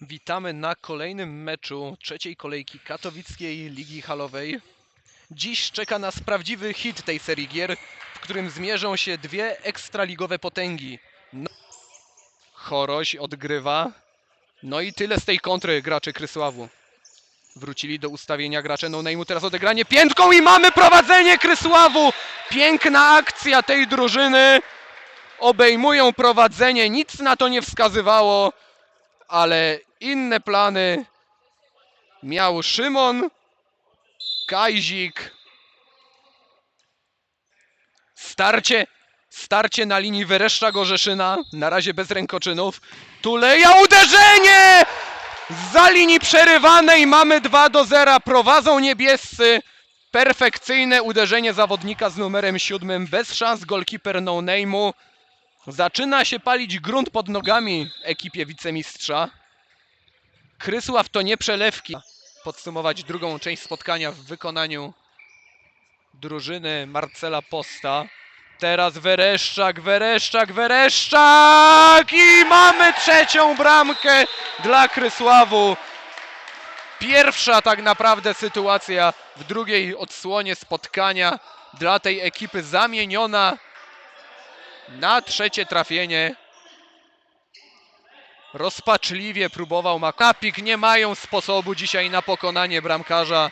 Witamy na kolejnym meczu trzeciej kolejki katowickiej Ligi Halowej. Dziś czeka nas prawdziwy hit tej serii gier, w którym zmierzą się dwie ekstraligowe potęgi. No... Choroś odgrywa. No i tyle z tej kontry graczy Krysławu. Wrócili do ustawienia gracze no name'u, teraz odegranie piętką i mamy prowadzenie Krysławu! Piękna akcja tej drużyny. Obejmują prowadzenie, nic na to nie wskazywało ale inne plany miał Szymon, Kajzik. Starcie, starcie na linii Wereszcza-Gorzeszyna, na razie bez rękoczynów. Tuleja uderzenie! Za linii przerywanej mamy 2 do 0, prowadzą niebiescy. Perfekcyjne uderzenie zawodnika z numerem 7, bez szans golkiper no name'u. Zaczyna się palić grunt pod nogami ekipie wicemistrza. Krysław to nie przelewki. Podsumować drugą część spotkania w wykonaniu drużyny Marcela Posta. Teraz Wereszczak, Wereszczak, Wereszczak! I mamy trzecią bramkę dla Krysławu. Pierwsza tak naprawdę sytuacja w drugiej odsłonie spotkania dla tej ekipy zamieniona na trzecie trafienie. Rozpaczliwie próbował Makapik. Nie mają sposobu dzisiaj na pokonanie bramkarza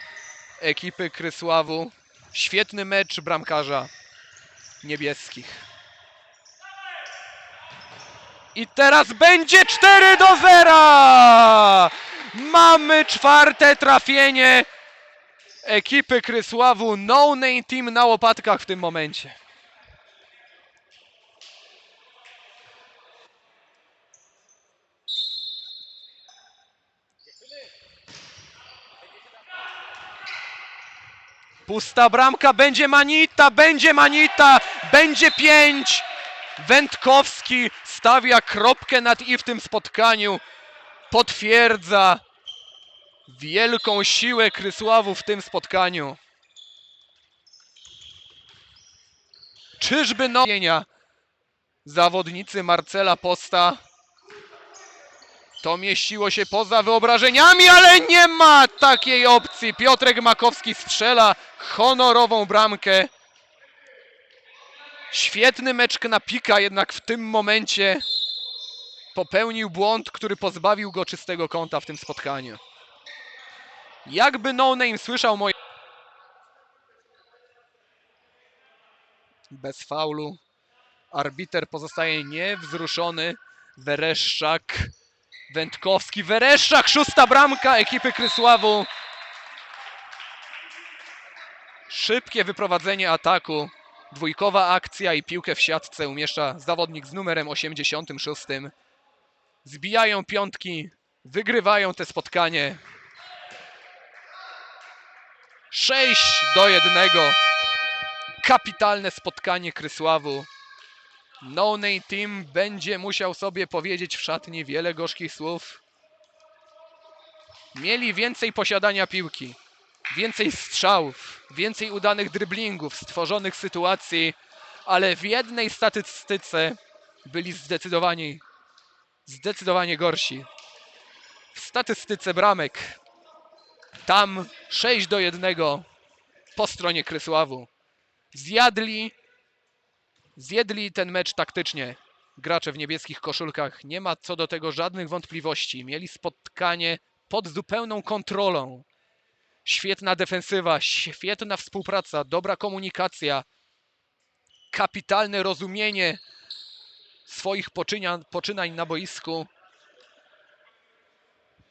ekipy Krysławu. Świetny mecz bramkarza niebieskich. I teraz będzie 4 do 0! Mamy czwarte trafienie ekipy Krysławu. No name team na łopatkach w tym momencie. Pusta bramka, będzie Manita, będzie Manita, będzie pięć. Wędkowski stawia kropkę nad i w tym spotkaniu. Potwierdza wielką siłę Krysławu w tym spotkaniu. Czyżby nowienia zawodnicy Marcela Posta to mieściło się poza wyobrażeniami, ale nie ma takiej opcji. Piotrek Makowski strzela honorową bramkę. Świetny mecz Knapika, jednak w tym momencie popełnił błąd, który pozbawił go czystego kąta w tym spotkaniu. Jakby No Name słyszał moje... Bez faulu. Arbiter pozostaje niewzruszony. Wereszczak Wędkowski, Wereszczak, szósta bramka ekipy Krysławu. Szybkie wyprowadzenie ataku. Dwójkowa akcja i piłkę w siatce umieszcza zawodnik z numerem 86. Zbijają piątki, wygrywają te spotkanie. 6 do 1. Kapitalne spotkanie Krysławu. No Name Team będzie musiał sobie powiedzieć w szatni wiele gorzkich słów. Mieli więcej posiadania piłki, więcej strzałów, więcej udanych dryblingów, stworzonych sytuacji, ale w jednej statystyce byli zdecydowanie, zdecydowanie gorsi. W statystyce bramek. Tam 6 do 1 po stronie Krysławu. Zjadli Zjedli ten mecz taktycznie. Gracze w niebieskich koszulkach. Nie ma co do tego żadnych wątpliwości. Mieli spotkanie pod zupełną kontrolą. Świetna defensywa, świetna współpraca, dobra komunikacja, kapitalne rozumienie swoich poczynań na boisku.